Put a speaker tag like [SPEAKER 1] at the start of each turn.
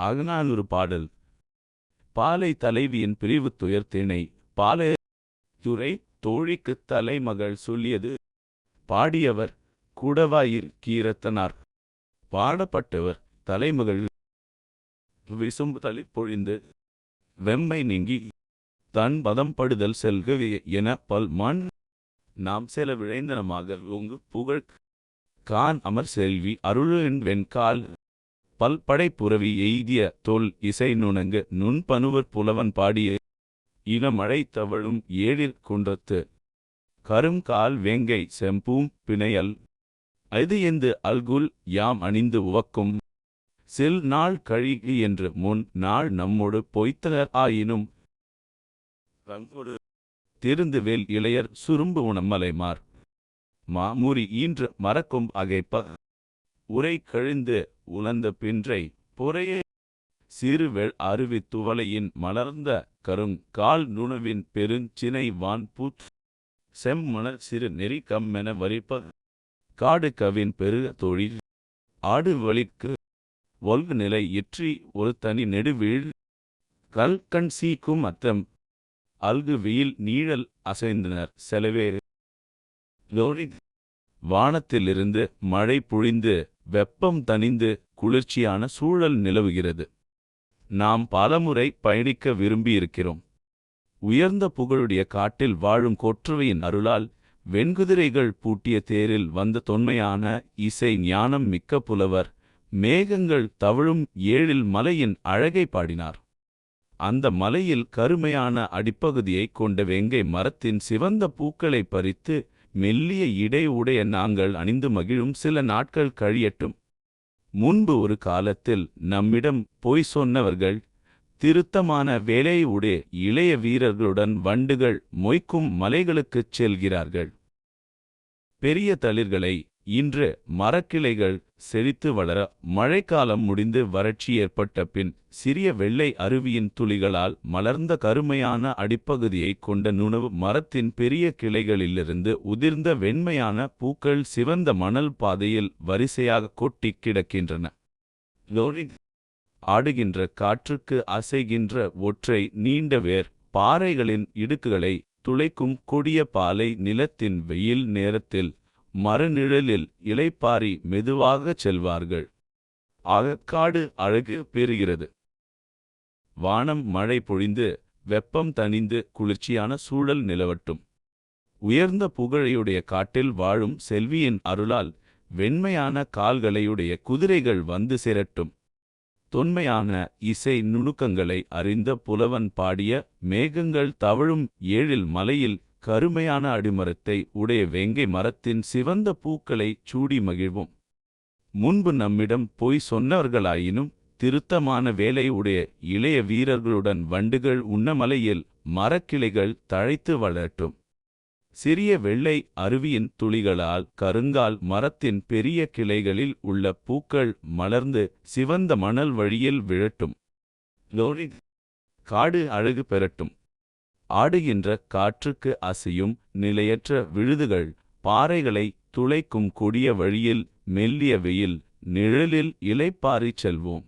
[SPEAKER 1] அகநானூறு பாடல். பாலை தலைவியின் பிரிவு துயர்த்தினை பாலை துறை தோழிக்குத் தலைமகள் சொல்லியது. பாடியவர் கூடவாயில் கீரத்தனார். பாடப்பட்டவர் தலைமகள் விசும்பு தளி பொழிந்து வெம்மை நீங்கி தன் பதம் படுதல் செல்கவே என பல் மண் நாம் செல விழைந்தனமாக உங்கு புகழ் கான் அமர் செல்வி அருளின் வெண்கால் பல் படைப்புறவி எய்திய தொல் இசை நுணங்கு நுண்பனுவர் புலவன் பாடிய இளமழை தவழும் ஏழில் குன்றத்து. கருங்கால் வேங்கை செம்பூம் பிணையல் அது எந்து அல்குல் யாம் அணிந்து உவக்கும். சில் நாள் கழிகு என்று முன் நாள் நம்மோடு பொய்த்தனர் ஆயினும். திருந்து திருந்துவேல் இளையர் சுரும்பு உணமலைமார் மாமூரி ஈன்று மறக்கும் அகைப்ப உரை கழிந்து உலர்ந்த பின்றை பொறையே சிறுவெள் அருவி துவலையின் மலர்ந்த கருங் கால் நுணவின் பெருஞ்சினை வான் பூத் செம்மணர் சிறு நெறி கம்மென வரிப்ப காடு கவின் பெருக தொழில் ஆடு வழிக்கு ஒல்கு நிலை இற்றி ஒரு தனி நெடுவீழ் கல்கண் சீக்கும் அத்தம் அல்கு வெயில் நீழல் அசைந்தனர் செலவே லோரி வானத்திலிருந்து மழை புழிந்து வெப்பம் தணிந்து குளிர்ச்சியான சூழல் நிலவுகிறது. நாம் பலமுறை பயணிக்க விரும்பியிருக்கிறோம். உயர்ந்த புகழுடைய காட்டில் வாழும் கொற்றுவையின் அருளால் வெண்குதிரைகள் பூட்டிய தேரில் வந்த தொன்மையான இசை ஞானம் மிக்க புலவர் மேகங்கள் தவழும் ஏழில் மலையின் அழகை பாடினார். அந்த மலையில் கருமையான அடிப்பகுதியைக் கொண்ட வெங்கை மரத்தின் சிவந்த பூக்களை பறித்து மெல்லிய இடை உடைய நாங்கள் அணிந்து மகிழும் சில நாட்கள் கழியட்டும். முன்பு ஒரு காலத்தில் நம்மிடம் பொய் சொன்னவர்கள் திருத்தமான வேலை உடைய இளைய வீரர்களுடன் வண்டுகள் மொய்க்கும் மலைகளுக்குச் செல்கிறார்கள். பெரிய தளிர்களை இன்று மரக்கிளைகள் செழித்து வளர மழைக்காலம் முடிந்து வறட்சி ஏற்பட்ட பின் சிறிய வெள்ளை அருவியின் துளிகளால் மலர்ந்த கருமையான அடிப்பகுதியைக் கொண்ட நுணவு மரத்தின் பெரிய கிளைகளிலிருந்து உதிர்ந்த வெண்மையான பூக்கள் சிவந்த மணல் பாதையில் வரிசையாக கொட்டிக் கிடக்கின்றன. ஆடுகின்ற காற்றுக்கு அசைகின்ற ஒற்றை நீண்ட வேர் பாறைகளின் இடுக்குகளை துளைக்கும் கொடிய பாலை நிலத்தின் வெயில் நேரத்தில் மரநிழலில் இலைப்பாரி மெதுவாகச் செல்வார்கள். அகக்காடு அழகு பெறுகிறது. வானம் மழை பொழிந்து வெப்பம் தணிந்து குளிர்ச்சியான சூழல் நிலவட்டும். உயர்ந்த புகழையுடைய காட்டில் வாழும் செல்வியின் அருளால் வெண்மையான கால்களையுடைய குதிரைகள் வந்து சேரட்டும். தொன்மையான இசை நுணுக்கங்களை அறிந்த புலவன் பாடிய மேகங்கள் தவழும் ஏழில் மலையில் கருமையான அடிமரத்தை உடைய வேங்கை மரத்தின் சிவந்த பூக்களைச் சூடி மகிழ்வோம். முன்பு நம்மிடம் பொய் சொன்னவர்களாயினும் திருத்தமான வேலை உடைய இளைய வீரர்களுடன் வண்டுகள் உண்ணமலையில் மரக்கிளைகள் தழைத்து வளரட்டும் சிறிய வெள்ளை அருவியின் துளிகளால் கருங்கால் மரத்தின் பெரிய கிளைகளில் உள்ள பூக்கள் மலர்ந்து சிவந்த மணல் வழியில் விழட்டும். காடு அழகு பெறட்டும். ஆடுகின்ற காற்றுக்கு அசையும் நிலையற்ற விழுதுகள் பாறைகளை துளைக்கும் கொடிய வழியில் மெல்லிய வெயில் நிழலில் இலைப்பாரிச் செல்வோம்.